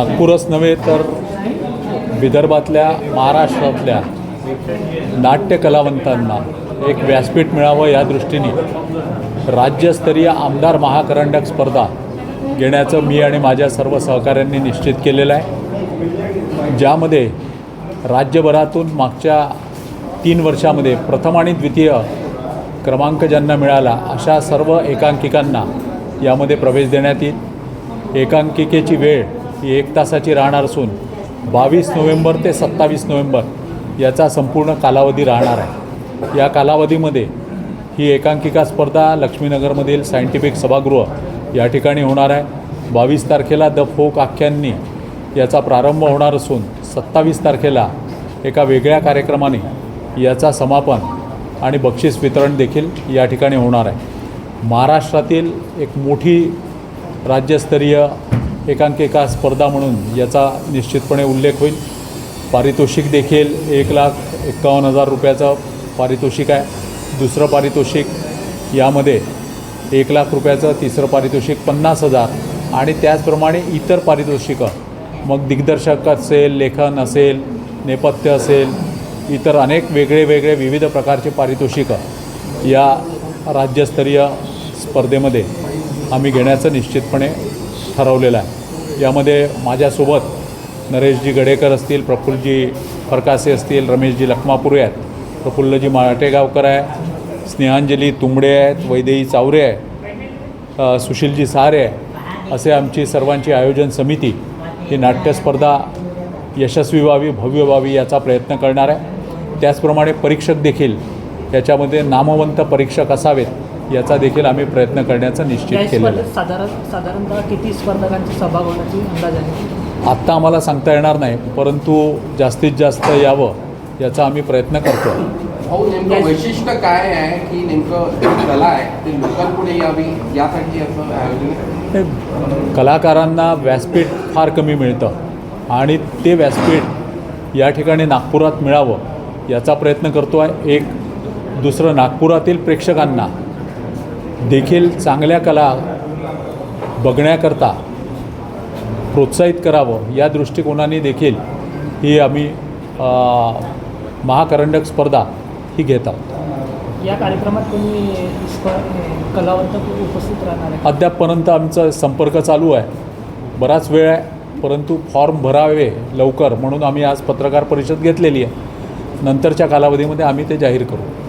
नागपूरच नव्हे तर विदर्भातल्या महाराष्ट्रातल्या नाट्य कलावंतांना एक व्यासपीठ मिळावं या दृष्टीने राज्यस्तरीय आमदार महाकरंडक स्पर्धा घेण्याचं मी आणि माझ्या सर्व सहकाऱ्यांनी निश्चित केलेलं आहे. ज्यामध्ये राज्यभरातून मागच्या तीन वर्षामध्ये प्रथम आणि द्वितीय क्रमांक ज्यांना मिळाला अशा सर्व एकांकिकांना यामध्ये प्रवेश देण्यात येईल. एकांकिकेची वेळ ही एक तासाची राहणार असून बावीस नोव्हेंबर ते सत्तावीस नोव्हेंबर याचा संपूर्ण कालावधी राहणार आहे. या कालावधीमध्ये ही एकांकिका स्पर्धा लक्ष्मीनगरमधील सायंटिफिक सभागृह या ठिकाणी होणार आहे. बावीस तारखेला द फोक आख्यांनी याचा प्रारंभ होणार असून सत्तावीस तारखेला एका वेगळ्या कार्यक्रमाने याचा समापन आणि बक्षीस वितरण देखील या ठिकाणी होणार आहे. महाराष्ट्रातील एक मोठी राज्यस्तरीय एकांकिका स्पर्धा म्हणून याचा निश्चितपणे उल्लेख होईल. पारितोषिक देखील एक लाख एक्कावन्न हजार रुपयाचं पारितोषिक आहे. दुसरं पारितोषिक यामध्ये एक लाख रुपयाचं तिसरं पारितोषिक पन्नास हजार आणि त्याचप्रमाणे इतर पारितोषिकं. मग दिग्दर्शक असेल लेखन असेल नेपथ्य असेल इतर अनेक वेगळे वेगळे विविध प्रकारचे पारितोषिकं या राज्यस्तरीय स्पर्धेमध्ये आम्ही घेण्याचं निश्चितपणे ठरवलेलं आहे. यामध्ये माझ्यासोबत नरेशजी गडेकर असतील प्रफुल्लजी फरकासे असतील रमेशजी लखमापुरे आहेत प्रफुल्लजी माटेगावकर आहे स्नेहांजली तुंबडे आहेत वैदेही चावरे आहे सुशीलजी सहारे आहे असे आमची सर्वांची आयोजन समिती ही नाट्यस्पर्धा यशस्वी व्हावी भव्य व्हावी याचा प्रयत्न करणार आहे. त्याचप्रमाणे परीक्षक देखील याच्यामध्ये नामवंत परीक्षक असावेत. याचा देखील आम्ही प्रयत्न करण्याचं निश्चित साधारण साधारणतः किती स्पर्धकांची सहभाग होण्याची अंदाज आहे? आत्ता आम्हाला सांगता येणार नाही परंतु जास्तीत जास्त यावं याचा आम्ही प्रयत्न करतो भाऊ नेमकं वैशिष्ट्य काय आहे की नेमकं कला आहे ती लोकांपुढे यावी यासाठी असं आयोजन. हे कलाकारांना व्यासपीठ फार कमी मिळतं आणि ते व्यासपीठ या ठिकाणी नागपुरात मिळावं याचा प्रयत्न करतो आहे एक दुसरं नागपुरातील प्रेक्षकांना देखील चांगल्या कला बघण्याकरता प्रोत्साहित करावं या दृष्टिकोनाने देखील ही आम्ही महाकरंडक स्पर्धा ही घेत आहोत. या कार्यक्रमात स्प- कलावंत उपस्थित राहणार आहे. अद्यापपर्यंत आमचा संपर्क चालू आहे. बराच वेळ आहे परंतु फॉर्म भरावे लवकर म्हणून आम्ही आज पत्रकार परिषद घेतलेली आहे. नंतरच्या कालावधीमध्ये आम्ही ते जाहीर करू.